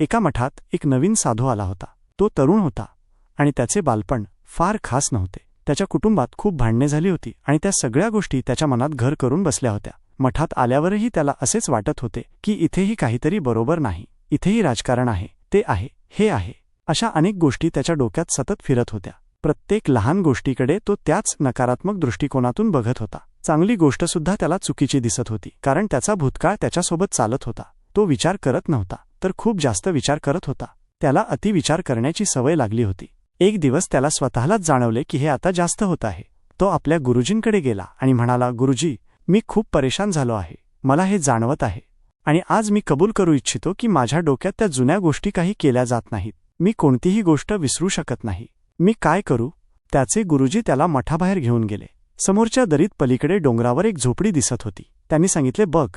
एका मठात एक नवीन साधू आला होता. तो तरुण होता आणि त्याचे बालपण फार खास नव्हते. त्याच्या कुटुंबात खूप भांडणे झाली होती आणि त्या सगळ्या गोष्टी त्याच्या मनात घर करून बसल्या होत्या. मठात आल्यावरही त्याला असेच वाटत होते की इथेही काहीतरी बरोबर नाही. इथेही राजकारण आहे. ते आहे. हे आहे. अशा अनेक गोष्टी त्याच्या डोक्यात सतत फिरत होत्या. प्रत्येक लहान गोष्टीकडे तो त्याच नकारात्मक दृष्टिकोनातून बघत होता. चांगली गोष्टसुद्धा त्याला चुकीची दिसत होती कारण त्याचा भूतकाळ त्याच्यासोबत चालत होता. तो विचार करत नव्हता. तर खूप जास्त विचार करत होता. त्याला अतिविचार करण्याची सवय लागली होती. एक दिवस त्याला स्वतःलाच जाणवले की हे आता जास्त होत आहे. तो आपल्या गुरुजींकडे गेला आणि म्हणाला गुरुजी मी खूप परेशान झालो आहे. मला हे जाणवत आहे. आणि आज मी कबूल करू इच्छितो की माझ्या डोक्यात त्या जुन्या गोष्टी काही केल्या जात नाहीत. मी कोणतीही गोष्ट विसरू शकत नाही. मी काय करू? त्याचे गुरुजी त्याला मठाबाहेर घेऊन गेले. समोरच्या दरीत पलीकडे डोंगरावर एक झोपडी दिसत होती. त्यांनी सांगितले बघ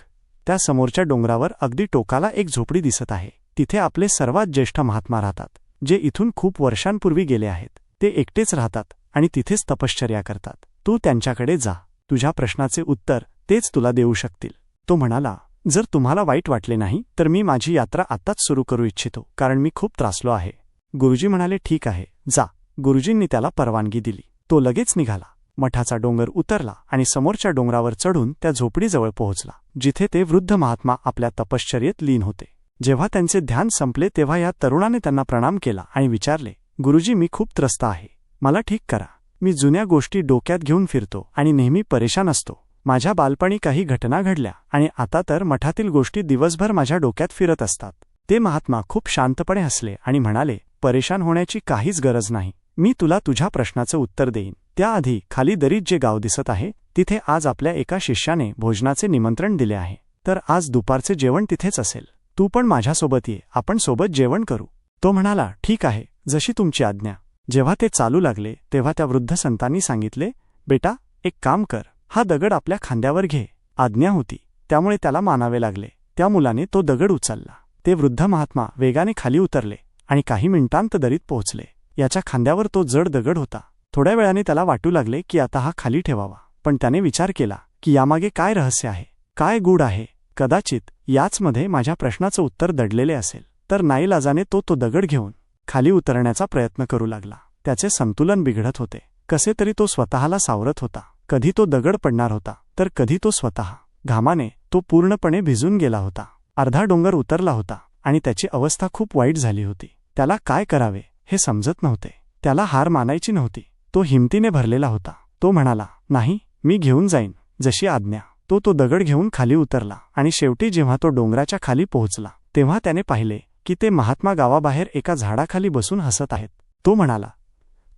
त्या समोरच्या डोंगरावर अगदी टोकाला एक झोपडी दिसत आहे. तिथे आपले सर्वात ज्येष्ठ महात्मा राहतात जे इथून खूप वर्षांपूर्वी गेले आहेत. ते एकटेच राहतात आणि तिथेच तपश्चर्या करतात. तू त्यांच्याकडे जा. तुझ्या प्रश्नाचे उत्तर तेच तुला देऊ शकतील. तो म्हणाला जर तुम्हाला वाईट वाटले नाही तर मी माझी यात्रा आत्ताच सुरू करू इच्छितो कारण मी खूप त्रासलो आहे. गुरुजी म्हणाले ठीक आहे जा. गुरुजींनी त्याला परवानगी दिली. तो लगेच निघाला. मठाचा डोंगर उतरला आणि समोरच्या डोंगरावर चढून त्या झोपडीजवळ पोहोचला जिथे ते वृद्ध महात्मा आपल्या तपश्चर्येत लीन होते. जेव्हा त्यांचे ध्यान संपले तेव्हा या तरुणाने त्यांना प्रणाम केला आणि विचारले गुरुजी मी खूप त्रस्त आहे. मला ठीक करा. मी जुन्या गोष्टी डोक्यात घेऊन फिरतो आणि नेहमी परेशान असतो. माझ्या बालपणी काही घटना घडल्या आणि आता तर मठातील गोष्टी दिवसभर माझ्या डोक्यात फिरत असतात. ते महात्मा खूप शांतपणे हसले आणि म्हणाले परेशान होण्याची काहीच गरज नाही. मी तुला तुझ्या प्रश्नाचं उत्तर देईन. त्याआधी खाली दरीत जे गाव दिसत आहे तिथे आज आपल्या एका शिष्याने भोजनाचे निमंत्रण दिले आहे. तर आज दुपारचे जेवण तिथेच असेल. तू पण माझ्यासोबत ये आपण सोबत जेवण करू. तो म्हणाला ठीक आहे जशी तुमची आज्ञा. जेव्हा ते चालू लागले तेव्हा त्या वृद्ध संतांनी सांगितले बेटा एक काम कर हा दगड आपल्या खांद्यावर घे. आज्ञा होती. त्यामुळे त्याला मानावे लागले. त्या मुलाने तो दगड उचलला. ते वृद्ध महात्मा वेगाने खाली उतरले आणि काही मिनिटांत दरीत पोहोचले. याच्या खांद्यावर तो जड दगड होता. थोड्या वेळाने त्याला वाटू लागले की आता हा खाली ठेवावा. पण त्याने विचार केला की यामागे काय रहस्य आहे? काय गूढ आहे? कदाचित याचमध्ये माझ्या प्रश्नाचं उत्तर दडलेले असेल. तर नाईलाजाने तो तो दगड घेऊन खाली उतरण्याचा प्रयत्न करू लागला. त्याचे संतुलन बिघडत होते. कसे तरी तो स्वतःला सावरत होता. कधी तो दगड पडणार होता तर कधी तो स्वतः. घामाने तो पूर्णपणे भिजून गेला होता. अर्धा डोंगर उतरला होता आणि त्याची अवस्था खूप वाईट झाली होती. त्याला काय करावे? हे समजत नव्हते. त्याला हार मानायची नव्हती. तो हिमतीने भरलेला होता. तो म्हणाला नाही मी घेऊन जाईन. जशी आज्ञा. तो तो दगड घेऊन खाली उतरला आणि शेवटी जेव्हा तो डोंगराच्या खाली पोहोचला तेव्हा त्याने पाहिले की ते महात्मा गावाबाहेर एका झाडाखाली बसून हसत आहेत. तो म्हणाला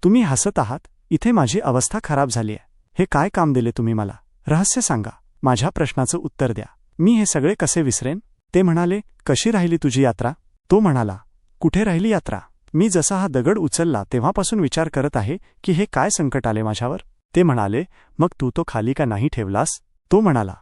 तुम्ही हसत आहात? इथे माझी अवस्था खराब झाली आहे. हे काय काम दिले तुम्ही मला? रहस्य सांगा. माझ्या प्रश्नाचं उत्तर द्या. मी हे सगळे कसे विसरेन? ते म्हणाले कशी राहिली तुझी यात्रा? तो म्हणाला कुठे राहिली यात्रा? मी जसा हा दगड उचलला तेव्हापासून विचार करत आहे की हे काय संकट आले माझ्यावर. ते म्हणाले मग तू तो खाली का नाही ठेवलास? तो म्हणाला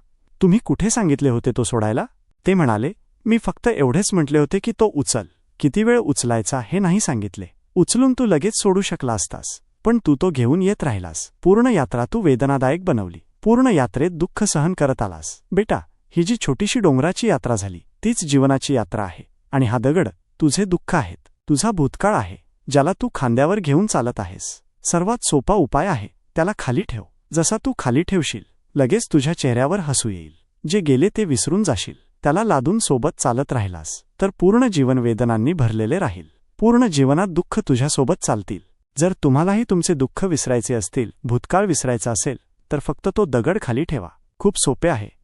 तुम्ही कुठे सांगितले होते तो सोडायला? ते म्हणाले मी फक्त एवढेच म्हटले होते की तो उचल. किती वेळ उचलायचा हे नाही सांगितले. उचलून तू लगेच सोडू शकला असतास. पण तू तो घेऊन येत राहिलास. पूर्ण यात्रा तू वेदनादायक बनवली. पूर्ण यात्रेत दुःख सहन करत आलास. बेटा ही जी छोटीशी डोंगराची यात्रा झाली तीच जीवनाची यात्रा आहे. आणि हा दगड तुझे दुःख आहेत. तुझा भूतकाळ आहे ज्याला तू खांद्यावर घेऊन चालत आहेस. सर्वात सोपा उपाय आहे त्याला खाली ठेव. जसा तू खाली ठेवशील लगेच तुझ्या चेहऱ्यावर हसू येईल. जे गेले ते विसरून जाशील. त्याला लादून सोबत चालत राहिलास तर पूर्ण जीवन वेदनांनी भरलेले राहील. पूर्ण जीवनात दुःख तुझ्यासोबत चालतील. जर तुम्हालाही तुमचे दुःख विसरायचे असतील भूतकाळ विसरायचा असेल तर फक्त तो दगड खाली ठेवा. खूप सोपे आहे.